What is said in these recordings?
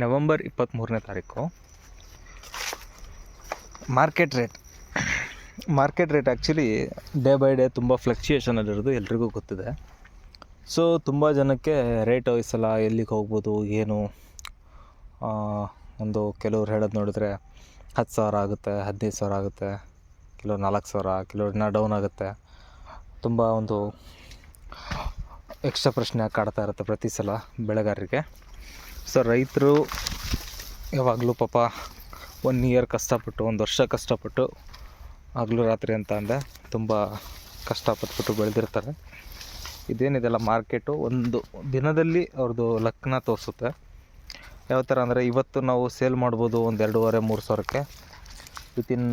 November ಇಪ್ಪತ್ತ್ಮೂರನೇ ತಾರೀಕು. Market rate market rate actually day by day ತುಂಬ ಫ್ಲಕ್ಚುಯೇಷನ್ ಅಲ್ಲಿರೋದು ಎಲ್ರಿಗೂ ಗೊತ್ತಿದೆ. ಸೊ ತುಂಬ ಜನಕ್ಕೆ ರೇಟ್ ಈ ಎಲ್ಲಿಗೆ ಹೋಗ್ಬೋದು, ಏನು? ಒಂದು ಕೆಲವ್ರು ಹೇಳೋದು ನೋಡಿದ್ರೆ ಹತ್ತು ಸಾವಿರ ಆಗುತ್ತೆ, ಹದಿನೈದು ಸಾವಿರ ಆಗುತ್ತೆ ಕೆಲವ್ರು ನಾಲ್ಕು ಸಾವಿರ ಕೆಲವ್ರು ಇನ್ನೂ ಡೌನ್ ಆಗುತ್ತೆ. ತುಂಬ ಒಂದು ಎಕ್ಸ್ಟ್ರಾ ಪ್ರಶ್ನೆ ಕಾಡ್ತಾ ಇರುತ್ತೆ ಪ್ರತಿ ಸಲ ಬೆಳೆಗಾರರಿಗೆ. ಸೊ ರೈತರು ಯಾವಾಗಲೂ ಪಾಪ ಒನ್ ಇಯರ್ ಕಷ್ಟಪಟ್ಟು, ಒಂದು ವರ್ಷ ಕಷ್ಟಪಟ್ಟು ಹಗಲು ರಾತ್ರಿ ಅಂತ ಅಂದೆ ತುಂಬ ಕಷ್ಟಪಟ್ಬಿಟ್ಟು ಬೆಳೆದಿರ್ತಾರೆ. ಇದೇನಿದೆಲ್ಲ ಮಾರ್ಕೆಟು? ಒಂದು ದಿನದಲ್ಲಿ ಅವ್ರದ್ದು ಲಕ್ನ ತೋರಿಸುತ್ತೆ. ಯಾವ ಥರ ಅಂದರೆ ಇವತ್ತು ನಾವು ಸೇಲ್ ಮಾಡ್ಬೋದು ಒಂದು ಎರಡೂವರೆ, ಮೂರು ಸಾವಿರಕ್ಕೆ. ವಿತಿನ್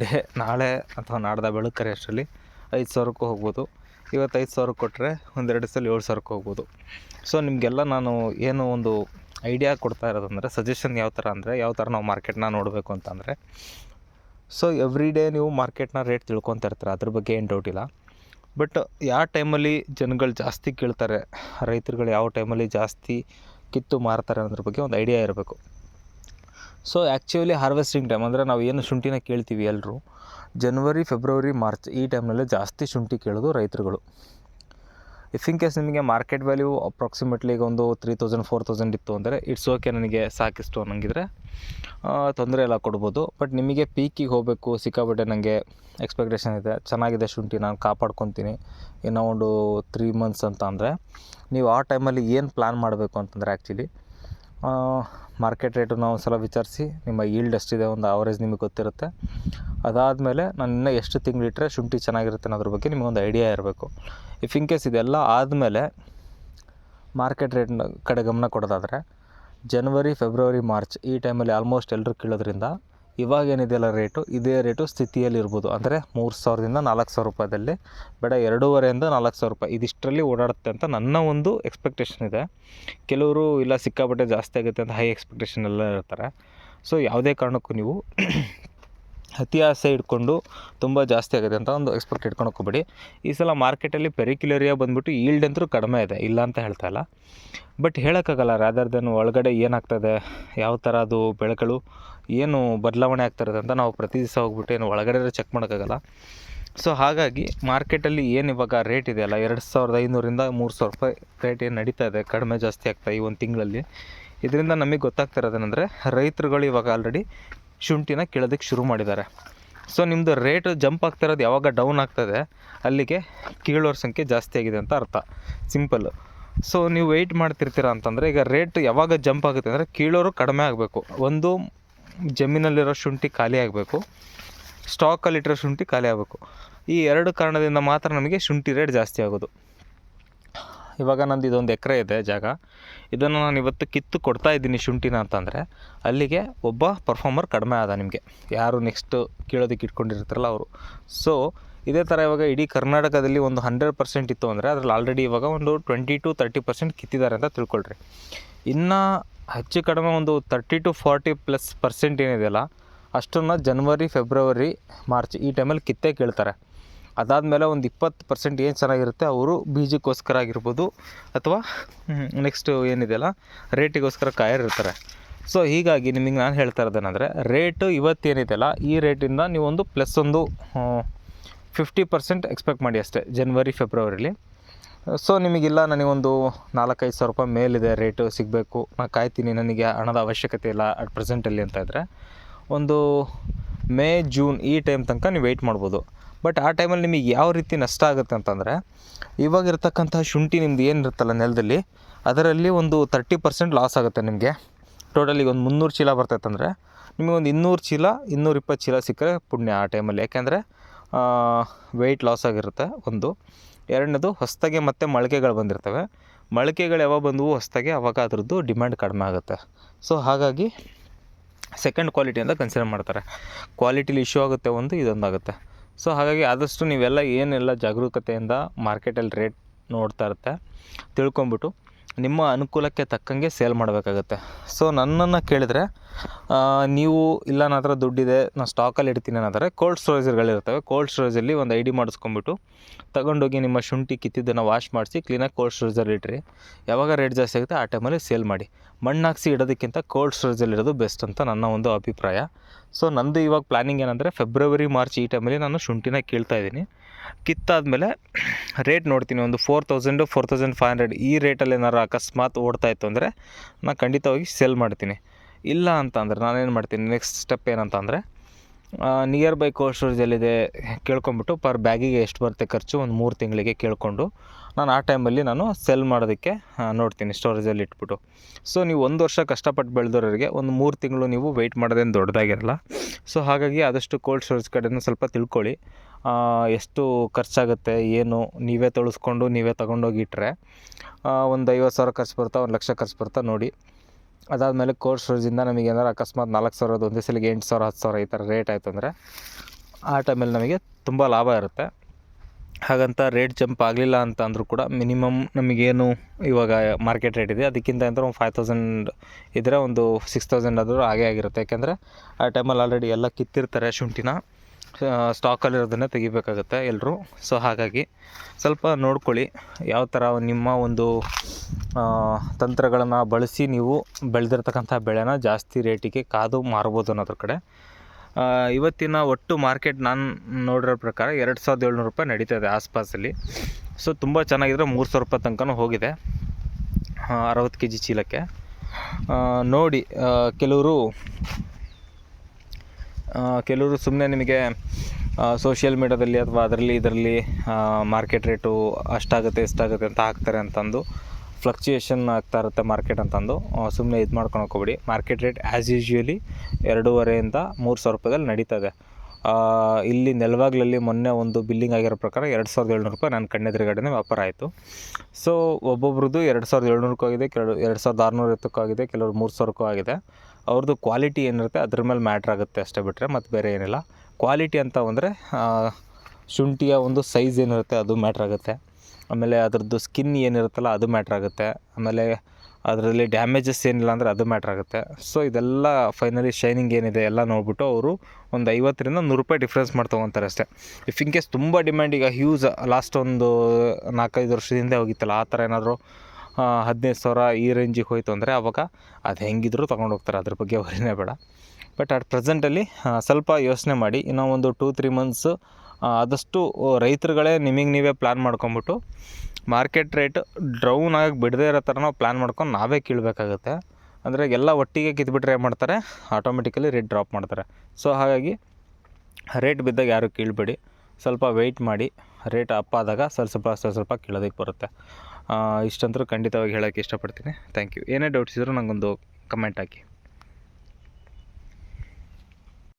ಡೇ, ನಾಳೆ ಅಥವಾ ನಾಡ್ದ ಬೆಳಕರೆ ಅಷ್ಟರಲ್ಲಿ ಐದು ಸಾವಿರಕ್ಕೂ ಹೋಗ್ಬೋದು. ಇವತ್ತು ಐದು ಸಾವಿರ ಕೊಟ್ಟರೆ ಒಂದೆರಡು ಸಲ ಏಳು ಸಾವಿರಕ್ಕೆ ಹೋಗ್ಬೋದು. ಸೊ ನಿಮಗೆಲ್ಲ ನಾನು ಏನು ಒಂದು ಐಡಿಯಾ ಕೊಡ್ತಾ ಇರೋದಂದರೆ ಸಜೆಷನ್ ಯಾವ ಥರ ಅಂದರೆ, ಯಾವ ಥರ ನಾವು ಮಾರ್ಕೆಟ್ನ ನೋಡಬೇಕು ಅಂತಂದರೆ ಸೊ ಎವ್ರಿ ಡೇ ನೀವು ಮಾರ್ಕೆಟ್ನ ರೇಟ್ ತಿಳ್ಕೊತಾ ಇರ್ತೀರ, ಅದ್ರ ಬಗ್ಗೆ ಏನು ಡೌಟ್ ಇಲ್ಲ. ಬಟ್ ಯಾವ ಟೈಮಲ್ಲಿ ಜನಗಳು ಜಾಸ್ತಿ ಕೇಳ್ತಾರೆ, ರೈತರುಗಳು ಯಾವ ಟೈಮಲ್ಲಿ ಜಾಸ್ತಿ ಕಿತ್ತು ಮಾರ್ತಾರೆ ಅನ್ನೋದ್ರ ಬಗ್ಗೆ ಒಂದು ಐಡಿಯಾ ಇರಬೇಕು. ಸೊ ಆ್ಯಕ್ಚುಲಿ ಹಾರ್ವೆಸ್ಟಿಂಗ್ ಟೈಮ್ ಅಂದರೆ ನಾವು ಏನು ಶುಂಠಿನ ಕೇಳ್ತೀವಿ ಎಲ್ಲರೂ ಜನವರಿ ಫೆಬ್ರವರಿ ಮಾರ್ಚ್ ಈ ಟೈಮ್ನಲ್ಲೇ ಜಾಸ್ತಿ ಶುಂಠಿ ಕೇಳೋದು ರೈತರುಗಳು. ಇಫ್ ಇನ್ ಕೇಸ್ ನಿಮಗೆ ಮಾರ್ಕೆಟ್ ವ್ಯಾಲ್ಯೂ ಅಪ್ರಾಕ್ಸಿಮೇಟ್ಲಿ ಈಗ ಒಂದು ತ್ರೀ ತೌಸಂಡ್ ಫೋರ್ ತೌಸಂಡ್ ಇತ್ತು ಅಂದರೆ ಇಟ್ಸ್ ಓಕೆ ನನಗೆ ಸಾಕಿಷ್ಟು ಅನ್ನಂಗಿದ್ರೆ ತೊಂದರೆ ಎಲ್ಲ ಕೊಡ್ಬೋದು. ಬಟ್ ನಿಮಗೆ ಪೀಕಿಗೆ ಹೋಗಬೇಕು ಸಿಕ್ಕಾಬಿಟ್ಟೆ ನನಗೆ ಎಕ್ಸ್ಪೆಕ್ಟೇಷನ್ ಇದೆ. ಚೆನ್ನಾಗಿದೆ ಶುಂಠಿ, ನಾನು ಕಾಪಾಡ್ಕೊತೀನಿ. ಇನ್ನೂ ಒಂದು ತ್ರೀ ಮಂತ್ಸ್ ಅಂತ ಅಂದರೆ, ನೀವು ಆ ಟೈಮಲ್ಲಿ ಏನು ಪ್ಲ್ಯಾನ್ ಮಾಡಬೇಕು ಅಂತಂದರೆ ಆ್ಯಕ್ಚುಲಿ ಮಾರ್ಕೆಟ್ ರೇಟು ನಾವು ಒಂದು ಸಲ ವಿಚಾರಿಸಿ, ನಿಮ್ಮ ಈಲ್ಡ್ ಎಷ್ಟಿದೆ ಒಂದು ಆವರೇಜ್ ನಿಮಗೆ ಗೊತ್ತಿರುತ್ತೆ. ಅದಾದಮೇಲೆ ನಾನು ಇನ್ನೂ ಎಷ್ಟು ತಿಂಗಳಿಟ್ಟರೆ ಶುಂಠಿ ಚೆನ್ನಾಗಿರುತ್ತೆ ಅನ್ನೋದ್ರ ಬಗ್ಗೆ ನಿಮಗೊಂದು ಐಡಿಯಾ ಇರಬೇಕು. ಇಫ್ ಇನ್ ಕೇಸ್ ಇದೆಲ್ಲ ಆದಮೇಲೆ ಮಾರ್ಕೆಟ್ ರೇಟ್ ಕಡೆ ಗಮನ ಕೊಡೋದಾದರೆ ಜನವರಿ ಫೆಬ್ರವರಿ ಮಾರ್ಚ್ ಈ ಟೈಮಲ್ಲಿ ಆಲ್ಮೋಸ್ಟ್ ಎಲ್ಲರೂ ಕೀಳೋದ್ರಿಂದ ಇವಾಗ ಏನಿದೆಯಲ್ಲ ರೇಟು? ಇದೇ ರೇಟು ಸ್ಥಿತಿಯಲ್ಲಿ ಇರ್ಬೋದು. ಅಂದರೆ ಮೂರು ಸಾವಿರದಿಂದ ನಾಲ್ಕು ಸಾವಿರ ರೂಪಾಯಿದಲ್ಲಿ. ಬೇಡ, ಎರಡೂವರೆಯಿಂದ ನಾಲ್ಕು ಸಾವಿರ ರೂಪಾಯಿ. ಇದಿಷ್ಟರಲ್ಲಿ ಓಡಾಡುತ್ತೆ ಅಂತ ನನ್ನ ಒಂದು ಎಕ್ಸ್ಪೆಕ್ಟೇಷನ್ ಇದೆ. ಕೆಲವರು, ಇಲ್ಲ ಸಿಕ್ಕಾಪಟ್ಟೆ ಜಾಸ್ತಿ ಆಗುತ್ತೆ ಅಂತ ಹೈ ಎಕ್ಸ್ಪೆಕ್ಟೇಷನ್ ಎಲ್ಲ ಇರ್ತಾರೆ ಸೊ ಯಾವುದೇ ಕಾರಣಕ್ಕೂ ನೀವು ಅತಿ ಆಸೆ ಇಟ್ಕೊಂಡು ತುಂಬ ಜಾಸ್ತಿ ಆಗುತ್ತೆ ಅಂತ ಒಂದು ಎಕ್ಸ್ಪೆಕ್ಟ್ ಇಟ್ಕೊಂಡು ಹೋಗ್ಬೇಡಿ. ಈ ಸಲ ಮಾರ್ಕೆಟಲ್ಲಿ ಪೆರಿಕ್ಯುಲರಿಯಾ ಬಂದ್ಬಿಟ್ಟು ಈಲ್ಡ್ ಅಂತೂ ಕಡಿಮೆ ಇದೆ, ಇಲ್ಲ ಅಂತ ಹೇಳ್ತಾ ಇಲ್ಲ. ಬಟ್ ಹೇಳೋಕ್ಕಾಗಲ್ಲ ರಾದರ್ ದೆನ್ ಒಳಗಡೆ ಏನಾಗ್ತದೆ, ಯಾವ ಥರ ಅದು ಬೆಳೆಗಳು ಏನು ಬದಲಾವಣೆ ಆಗ್ತಿರೋದು ಅಂತ ನಾವು ಪ್ರತಿ ದಿವಸ ಹೋಗ್ಬಿಟ್ಟು ಏನು ಒಳಗಡೆ ಚೆಕ್ ಮಾಡೋಕ್ಕಾಗಲ್ಲ. ಸೊ ಹಾಗಾಗಿ ಮಾರ್ಕೆಟಲ್ಲಿ ಏನು ಇವಾಗ ರೇಟ್ ಇದೆಯಲ್ಲ ಎರಡು ಸಾವಿರದ ಐನೂರಿಂದ ಮೂರು ಸಾವಿರ ರೂಪಾಯಿ ರೇಟ್ ಏನು ನಡೀತಾ ಇದೆ, ಕಡಿಮೆ ಜಾಸ್ತಿ ಆಗ್ತಾ ಈ ಒಂದು ತಿಂಗಳಲ್ಲಿ. ಇದರಿಂದ ನಮಗೆ ಗೊತ್ತಾಗ್ತಿರೋದೇನೆಂದರೆ ರೈತರುಗಳು ಇವಾಗ ಆಲ್ರೆಡಿ ಶುಂಠಿನ ಕೀಳೋದಕ್ಕೆ ಶುರು ಮಾಡಿದ್ದಾರೆ. ಸೊ ನಿಮ್ಮದು ರೇಟ್ ಜಂಪ್ ಆಗ್ತಿರೋದು ಯಾವಾಗ ಡೌನ್ ಆಗ್ತದೆ ಅಲ್ಲಿಗೆ ಕೀಳೋರ ಸಂಖ್ಯೆ ಜಾಸ್ತಿ ಆಗಿದೆ ಅಂತ ಅರ್ಥ. ಸಿಂಪಲ್ ಸೊ ನೀವು ವೆಯ್ಟ್ ಮಾಡ್ತಿರ್ತೀರ ಅಂತಂದರೆ, ಈಗ ರೇಟ್ ಯಾವಾಗ ಜಂಪ್ ಆಗುತ್ತೆ ಅಂದರೆ ಕೀಳೋರು ಕಡಿಮೆ ಆಗಬೇಕು. ಒಂದು ಜಮೀನಲ್ಲಿರೋ ಶುಂಠಿ ಖಾಲಿ ಆಗಬೇಕು. ಸ್ಟಾಕಲ್ಲಿಟ್ಟಿರೋ ಶುಂಠಿ ಖಾಲಿ ಆಗಬೇಕು. ಈ ಎರಡು ಕಾರಣದಿಂದ ಮಾತ್ರ ನಮಗೆ ಶುಂಠಿ ರೇಟ್ ಜಾಸ್ತಿ ಆಗೋದು. ಇವಾಗ ನಂದು ಇದೊಂದು ಎಕರೆ ಇದೆ ಜಾಗ. ಇದನ್ನು ನಾನು ಇವತ್ತು ಕಿತ್ತು ಕೊಡ್ತಾ ಇದ್ದೀನಿ ಶುಂಠಿನ ಅಂತಂದರೆ. ಅಲ್ಲಿಗೆ ಒಬ್ಬ ಪರ್ಫಾರ್ಮರ್ ಕಡಿಮೆ ಆದ ನಿಮಗೆ. ಯಾರು ನೆಕ್ಸ್ಟ್ ಕೇಳೋದಕ್ಕೆ ಇಟ್ಕೊಂಡಿರ್ತಾರಲ್ಲ ಅವರು. ಸೊ ಇದೇ ಥರ ಇವಾಗ ಇಡೀ ಕರ್ನಾಟಕದಲ್ಲಿ ಒಂದು ಹಂಡ್ರೆಡ್ ಪರ್ಸೆಂಟ್ ಇತ್ತು ಅಂದರೆ ಅದರಲ್ಲಿ ಆಲ್ರೆಡಿ ಇವಾಗ ಒಂದು ಟ್ವೆಂಟಿ ಟು ತರ್ಟಿ ಪರ್ಸೆಂಟ್ ಕಿತ್ತಿದ್ದಾರೆ ಅಂತ ತಿಳ್ಕೊಳ್ರಿ. ಇನ್ನು ಹೆಚ್ಚು ಕಡಿಮೆ ಒಂದು thirty to forty plus percent ಏನಿದೆಯಲ್ಲ, ಅಷ್ಟನ್ನು ಜನವರಿ ಫೆಬ್ರವರಿ ಮಾರ್ಚ್ ಈ ಟೈಮಲ್ಲಿ ಕಿತ್ತೇ ಕೇಳ್ತಾರೆ. ಅದಾದಮೇಲೆ ಒಂದು ಇಪ್ಪತ್ತು ಪರ್ಸೆಂಟ್ ಏನು ಚೆನ್ನಾಗಿರುತ್ತೆ, ಅವರು ಬೀಜಕ್ಕೋಸ್ಕರ ಆಗಿರ್ಬೋದು ಅಥವಾ ನೆಕ್ಸ್ಟು ಏನಿದೆಯಲ್ಲ ರೇಟಿಗೋಸ್ಕರ ಕಾಯರಿರ್ತಾರೆ. ಸೊ ಹೀಗಾಗಿ ನಿಮಗೆ ನಾನು ಹೇಳ್ತಾ ಇರೋದೇನೆಂದರೆ, ರೇಟು ಇವತ್ತೇನಿದೆಯಲ್ಲ ಈ ರೇಟಿಂದ ನೀವೊಂದು ಪ್ಲಸ್ ಒಂದು ಫಿಫ್ಟಿ ಪರ್ಸೆಂಟ್ ಎಕ್ಸ್ಪೆಕ್ಟ್ ಮಾಡಿ ಅಷ್ಟೇ ಜನ್ವರಿ ಫೆಬ್ರವರಿಲಿ ಸೊ ನಿಮಗಿಲ್ಲ, ನನಗೊಂದು ನಾಲ್ಕೈದು ಸಾವಿರ ರೂಪಾಯಿ ಮೇಲಿದೆ ರೇಟು ಸಿಗಬೇಕು ನಾನು ಕಾಯ್ತೀನಿ, ನನಗೆ ಹಣದ ಅವಶ್ಯಕತೆ ಇಲ್ಲ ಅಟ್ ಪ್ರೆಸೆಂಟಲ್ಲಿ ಅಂತ ಇದ್ದರೆ ಒಂದು ಮೇ, ಜೂನ್ ಈ ಟೈಮ್ ತನಕ ನೀವು ವೆಯ್ಟ್ ಮಾಡ್ಬೋದು. ಬಟ್ ಆ ಟೈಮಲ್ಲಿ ನಿಮಗೆ ಯಾವ ರೀತಿ ನಷ್ಟ ಆಗುತ್ತೆ ಅಂತಂದರೆ, ಇವಾಗ ಇರ್ತಕ್ಕಂಥ ಶುಂಠಿ ನಿಮ್ದು ಏನಿರುತ್ತಲ್ಲ ನೆಲದಲ್ಲಿ, ಅದರಲ್ಲಿ ಒಂದು ತರ್ಟಿ ಪರ್ಸೆಂಟ್ ಲಾಸ್ ಆಗುತ್ತೆ ನಿಮಗೆ. ಟೋಟಲ್ ಈಗ ಒಂದು ಮುನ್ನೂರು ಚೀಲ ಬರ್ತೈತಂದರೆ ನಿಮಗೆ ಒಂದು ಇನ್ನೂರು ಚೀಲ, ಇನ್ನೂರಿಪ್ಪತ್ತು ಚೀಲ ಸಿಕ್ಕರೆ ಪುಣ್ಯ ಆ ಟೈಮಲ್ಲಿ ಯಾಕೆಂದರೆ ವೆಯ್ಟ್ ಲಾಸ್ ಆಗಿರುತ್ತೆ ಒಂದು. ಎರಡನೇದು, ಹೊಸ್ದಾಗೆ ಮತ್ತೆ ಮೊಳಕೆಗಳು ಬಂದಿರ್ತವೆ. ಮೊಳಕೆಗಳು ಯಾವಾಗ ಬಂದವು ಹೊಸ್ದಾಗೆ ಅವಾಗ ಅದ್ರದ್ದು ಡಿಮ್ಯಾಂಡ್ ಕಡಿಮೆ ಆಗುತ್ತೆ. ಸೊ ಹಾಗಾಗಿ ಸೆಕೆಂಡ್ ಕ್ವಾಲಿಟಿ ಅಂತ ಕನ್ಸಿಡರ್ ಮಾಡ್ತಾರೆ. ಕ್ವಾಲಿಟಿಲಿ ಇಶ್ಯೂ ಆಗುತ್ತೆ ಒಂದು, ಇದೊಂದಾಗುತ್ತೆ. ಸೊ ಹಾಗಾಗಿ ಆದಷ್ಟು ನೀವೆಲ್ಲ ಏನೆಲ್ಲ ಜಾಗರೂಕತೆಯಿಂದ ಮಾರ್ಕೆಟಲ್ಲಿ ರೇಟ್ ನೋಡ್ತಾ ಇರುತ್ತೆ ತಿಳ್ಕೊಂಬಿಟ್ಟು ನಿಮ್ಮ ಅನುಕೂಲಕ್ಕೆ ತಕ್ಕಂಗೆ ಸೇಲ್ ಮಾಡಬೇಕಾಗತ್ತೆ. ಸೊ ನನ್ನನ್ನು ಕೇಳಿದರೆ ನೀವು ಇಲ್ಲ ದುಡ್ಡಿದೆ ನಾನು ಸ್ಟಾಕಲ್ಲಿ ಇಡ್ತೀನಿ ಅನ್ನೋದಾದ್ರೆ ಕೋಲ್ಡ್ ಸ್ಟೋರೇಜ್ಗಳಿರ್ತವೆ ಕೋಲ್ಡ್ ಸ್ಟೋರೇಜಲ್ಲಿ ಒಂದು ಐ ಡಿ ಮಾಡಿಸ್ಕೊಂಬಿಟ್ಟು ತಗೊಂಡೋಗಿ ನಿಮ್ಮ ಶುಂಠಿ, ಕಿತ್ತಿದ್ದನ್ನು ವಾಶ್ ಮಾಡಿಸಿ ಕ್ಲೀನಾಗಿ ಕೋಲ್ಡ್ ಸ್ಟೋರೇಜಲ್ಲಿ ಇಡ್ರಿ ಯಾವಾಗ ರೇಟ್ ಜಾಸ್ತಿ ಆಗುತ್ತೆ, ಆ ಟೈಮಲ್ಲಿ ಸೇಲ್ ಮಾಡಿ. ಮಣ್ಣು ಹಾಕ್ಸಿ ಇಡೋದಕ್ಕಿಂತ ಕೋಲ್ಡ್ ಸ್ಟೋರೇಜಲ್ಲಿ ಇರೋದು ಬೆಸ್ಟ್ ಅಂತ ನನ್ನ ಒಂದು ಅಭಿಪ್ರಾಯ. ಸೊ ನಂದು ಇವಾಗ ಪ್ಲ್ಯಾನಿಂಗ್ ಏನಂದರೆ ಫೆಬ್ರವರಿ ಮಾರ್ಚ್ ಈ ಟೈಮಲ್ಲಿ ನಾನು ಶುಂಠಿನ ಕೀಳ್ತಾ ಇದ್ದೀನಿ. ಕಿತ್ತಾದಮೇಲೆ ರೇಟ್ ನೋಡ್ತೀನಿ, ಒಂದು four thousand four thousand five hundred ಈ ರೇಟಲ್ಲಿ ಏನಾರು ಅಕಸ್ಮಾತ್ ಓಡ್ತಾ ಇತ್ತು ಅಂದರೆ ನಾನು ಖಂಡಿತವಾಗಿ ಸೆಲ್ ಮಾಡ್ತೀನಿ. ಇಲ್ಲ ಅಂತ ಅಂದರೆ ನಾನೇನು ಮಾಡ್ತೀನಿ ನೆಕ್ಸ್ಟ್ ಸ್ಟೆಪ್ ಏನಂತ ಅಂದರೆ ನಿಯರ್ ಬೈ ಕೋಲ್ಡ್ ಸ್ಟೋರೇಜ್ ಎಲ್ಲಿದೆ ಕೇಳ್ಕೊಂಬಿಟ್ಟು ಪರ್ ಬ್ಯಾಗಿಗೆ ಎಷ್ಟು ಬರುತ್ತೆ ಖರ್ಚು? ಒಂದು ಮೂರು ತಿಂಗಳಿಗೆ ಕೇಳಿಕೊಂಡು ನಾನು ಆ ಟೈಮಲ್ಲಿ ನಾನು ಸೆಲ್ ಮಾಡೋದಕ್ಕೆ ನೋಡ್ತೀನಿ ಸ್ಟೋರೇಜಲ್ಲಿ ಇಟ್ಬಿಟ್ಟು. ಸೊ, ನೀವು ಒಂದು ವರ್ಷ ಕಷ್ಟಪಟ್ಟು ಬೆಳೆದೋರಿಗೆ ಒಂದು ಮೂರು ತಿಂಗಳು ನೀವು ವೆಯ್ಟ್ ಮಾಡೋದೇನು ದೊಡ್ಡದಾಗಿರಲ್ಲ. ಸೊ, ಹಾಗಾಗಿ ಆದಷ್ಟು ಕೋಲ್ಡ್ ಸ್ಟೋರೇಜ್ ಕಡೆಯೂ ಸ್ವಲ್ಪ ತಿಳ್ಕೊಳ್ಳಿ. ಎಷ್ಟು ಖರ್ಚಾಗುತ್ತೆ, ಏನು, ನೀವೇ ತೊಳಸ್ಕೊಂಡು, ನೀವೇ ತೊಗೊಂಡೋಗಿಟ್ರೆ ಒಂದು ಐವತ್ತು ಸಾವಿರ ಖರ್ಚು ಬರ್ತಾ ಒಂದು ಲಕ್ಷ ಖರ್ಚು ಬರ್ತಾ ನೋಡಿ. ಅದಾದಮೇಲೆ ಕೋಲ್ಡ್ ಸ್ಟೋರೇಜಿಂದ ನಮಗೆ ಏನಾರು ಅಕಸ್ಮಾತ್ ನಾಲ್ಕು ಸಾವಿರದ ಒಂದೇ ಸಲಿಗೆ ಎಂಟು ಸಾವಿರ, ಹತ್ತು ಸಾವಿರ ಈ ಥರ ರೇಟ್ ಆಯಿತು ಅಂದರೆ ಆ ಟೈಮಲ್ಲಿ ನಮಗೆ ತುಂಬ ಲಾಭ ಇರುತ್ತೆ. ಹಾಗಂತ ರೇಟ್ ಜಂಪ್ ಆಗಲಿಲ್ಲ ಅಂತ ಅಂದರೂ ಕೂಡ ಮಿನಿಮಮ್ ನಮಗೇನು ಇವಾಗ ಮಾರ್ಕೆಟ್ ರೇಟ್ ಇದೆ. ಅದಕ್ಕಿಂತ ಅಂದ್ರೆ ಒಂದು ಫೈವ್ ತೌಸಂಡ್ ಇದ್ದರೆ ಒಂದು ಸಿಕ್ಸ್ ತೌಸಂಡ್ ಆದರೂ ಹಾಗೆ ಆಗಿರುತ್ತೆ. ಯಾಕೆಂದರೆ ಆ ಟೈಮಲ್ಲಿ ಆಲ್ರೆಡಿ ಎಲ್ಲ ಕಿತ್ತಿರ್ತಾರೆ ಶುಂಠಿನ. ಸ್ಟಾಕಲ್ಲಿರೋದನ್ನೇ ತೆಗಿಬೇಕಾಗುತ್ತೆ ಎಲ್ಲರೂ ಸೊ ಹಾಗಾಗಿ ಸ್ವಲ್ಪ ನೋಡ್ಕೊಳ್ಳಿ ಯಾವ ಥರ ನಿಮ್ಮ ಒಂದು ತಂತ್ರಗಳನ್ನು ಬಳಸಿ ನೀವು ಬೆಳೆದಿರ್ತಕ್ಕಂಥ ಬೆಳೆನ ಜಾಸ್ತಿ ರೇಟಿಗೆ ಕಾದು ಮಾರ್ಬೋದು ಅನ್ನೋದ್ರ ಕಡೆ. ಇವತ್ತಿನ ಒಟ್ಟು ಮಾರ್ಕೆಟ್ ನಾನು ನೋಡಿರೋ ಪ್ರಕಾರ ಎರಡು ಸಾವಿರದ ಏಳ್ನೂರು ರೂಪಾಯಿ ನಡೀತಾ ಇದೆ ಆಸ್ಪಾಸಲ್ಲಿ. ಸೊ ತುಂಬ ಚೆನ್ನಾಗಿದ್ರೆ ಮೂರು ಸಾವಿರ ರೂಪಾಯಿ ತನಕನೂ ಹೋಗಿದೆ. ಅರವತ್ತು ಕೆ ಜಿ ಚೀಲಕ್ಕೆ ನೋಡಿ ಕೆಲವರು ಕೆಲವರು ಸುಮ್ಮನೆ ನಿಮಗೆ ಸೋಷಿಯಲ್ ಮೀಡ್ಯಾದಲ್ಲಿ ಅಥವಾ ಅದರಲ್ಲಿ, ಇದರಲ್ಲಿ ಮಾರ್ಕೆಟ್ ರೇಟು ಅಷ್ಟಾಗುತ್ತೆ, ಇಷ್ಟಾಗುತ್ತೆ ಅಂತ ಹಾಕ್ತಾರೆ ಅಂತಂದು. ಫ್ಲಕ್ಚುಯೇಷನ್ ಆಗ್ತಾ ಇರುತ್ತೆ ಮಾರ್ಕೆಟ್ ಅಂತಂದು. ಸುಮ್ಮನೆ ಇದು ಮಾಡ್ಕೊಂಡು ಹೋಗ್ಬೇಡಿ. ಮಾರ್ಕೆಟ್ ರೇಟ್ ಆ್ಯಸ್ ಯೂಶ್ವಲಿ ಎರಡೂವರೆಯಿಂದ ಮೂರು ಸಾವಿರ ರೂಪಾಯಿದಲ್ಲಿ ನಡೀತದೆ ಇಲ್ಲಿ ನೆಲವಾಗ್ಲಲ್ಲಿ ಮೊನ್ನೆ ಒಂದು ಬಿಲ್ಲಿಂಗ್ ಆಗಿರೋ ಪ್ರಕಾರ ಎರಡು ಸಾವಿರದ ಏಳ್ನೂರು ರೂಪಾಯಿ ನನ್ನ ಕಣ್ಣೆದುರುಗಡೆನೇ ವ್ಯಾಪಾರ ಆಯಿತು. ಸೊ ಒಬ್ಬೊಬ್ರದ್ದು ಎರಡು ಸಾವಿರದ ಏಳ್ನೂರಕ್ಕೂ ಆಗಿದೆ ಕೆಲವು ಎರಡು ಸಾವಿರದ ಆರುನೂರ ಎತ್ತಕ್ಕೂ ಆಗಿದೆ, ಕೆಲವರು ಮೂರು ಸಾವಿರಕ್ಕೂ ಆಗಿದೆ. ಅವ್ರದ್ದು ಕ್ವಾಲಿಟಿ ಏನಿರುತ್ತೆ ಅದ್ರ ಮೇಲೆ ಮ್ಯಾಟ್ರ್ ಆಗುತ್ತೆ ಅಷ್ಟೇ ಬಿಟ್ಟರೆ ಮತ್ತು ಬೇರೆ ಏನಿಲ್ಲ. ಕ್ವಾಲಿಟಿ ಅಂತ ಅಂದರೆ ಶುಂಠಿಯ ಒಂದು ಸೈಜ್ ಏನಿರುತ್ತೆ ಅದು ಮ್ಯಾಟ್ರ್ ಆಗುತ್ತೆ. ಆಮೇಲೆ ಅದ್ರದ್ದು ಸ್ಕಿನ್ ಏನಿರುತ್ತಲ್ಲ ಅದು ಮ್ಯಾಟ್ರ್ ಆಗುತ್ತೆ. ಆಮೇಲೆ ಅದರಲ್ಲಿ ಡ್ಯಾಮೇಜಸ್ ಏನಿಲ್ಲ ಅಂದರೆ ಅದು ಮ್ಯಾಟ್ರ್ ಆಗುತ್ತೆ. ಸೊ ಇದೆಲ್ಲ ಫೈನಲಿ ಶೈನಿಂಗ್ ಏನಿದೆ ಎಲ್ಲ ನೋಡ್ಬಿಟ್ಟು ಅವರು ಒಂದು ಐವತ್ತರಿಂದ ನೂರು ರೂಪಾಯಿ ಡಿಫ್ರೆನ್ಸ್ ಮಾಡಿ ತೊಗೊತಾರೆ ಅಷ್ಟೇ. ಇಫ್ ಇನ್ ಕೇಸ್ ತುಂಬ ಡಿಮ್ಯಾಂಡ್ ಈಗ ಹ್ಯೂಸ್ ಲಾಸ್ಟ್ ಒಂದು ನಾಲ್ಕೈದು ವರ್ಷದಿಂದ ಹೋಗಿತ್ತಲ್ಲ, ಆ ಥರ ಏನಾದರೂ ಹದಿನೈದು ಸಾವಿರ ಈ ರೇಂಜಿಗೆ ಹೋಯಿತು ಅಂದರೆ ಆವಾಗ ಅದು ಹೆಂಗಿದ್ರು ತೊಗೊಂಡು ಹೋಗ್ತಾರೆ. ಅದ್ರ ಬಗ್ಗೆ ಅವರೇನೇ ಬೇಡ. ಬಟ್ ಅಟ್ ಪ್ರೆಸೆಂಟಲ್ಲಿ ಸ್ವಲ್ಪ ಯೋಚನೆ ಮಾಡಿ. ಇನ್ನೂ ಒಂದು ಟೂ ತ್ರೀ ಮಂತ್ಸು ಆದಷ್ಟು ರೈತರುಗಳೇ ನಿಮಗೆ ನೀವೇ ಪ್ಲ್ಯಾನ್ ಮಾಡ್ಕೊಂಬಿಟ್ಟು, ಮಾರ್ಕೆಟ್ ರೇಟ್ ಡ್ರೌನ್ ಆಗಿ ಬಿಡದೇ ಇರೋ ಥರ ನಾವು ಪ್ಲ್ಯಾನ್ ಮಾಡ್ಕೊಂಡು ನಾವೇ ಕೀಳಬೇಕಾಗುತ್ತೆ. ಅಂದರೆ ಎಲ್ಲ ಒಟ್ಟಿಗೆ ಕಿತ್ಬಿಟ್ರೆ ಏನು ಮಾಡ್ತಾರೆ? ಆಟೋಮೆಟಿಕಲಿ ರೇಟ್ ಡ್ರಾಪ್ ಮಾಡ್ತಾರೆ. ಸೊ ಹಾಗಾಗಿ ರೇಟ್ ಬಿದ್ದಾಗ ಯಾರೂ ಕೀಳಬೇಡಿ. ಸ್ವಲ್ಪ ವೆಯ್ಟ್ ಮಾಡಿ. ರೇಟ್ ಅಪ್ ಆದಾಗ ಸ್ವಲ್ಪ ಸ್ವಲ್ಪ ಸ್ವಲ್ಪ ಸ್ವಲ್ಪ ಕೀಳೋದಕ್ಕೆ ಬರುತ್ತೆ. ಇಷ್ಟಂತರೂ ಖಂಡಿತವಾಗಿ ಹೇಳೋಕ್ಕೆ ಇಷ್ಟಪಡ್ತೀನಿ. ಥ್ಯಾಂಕ್ ಯು ಏನೇ ಡೌಟ್ಸ್ ಇದ್ದರೂ ನನಗೊಂದು ಕಮೆಂಟ್ ಹಾಕಿ.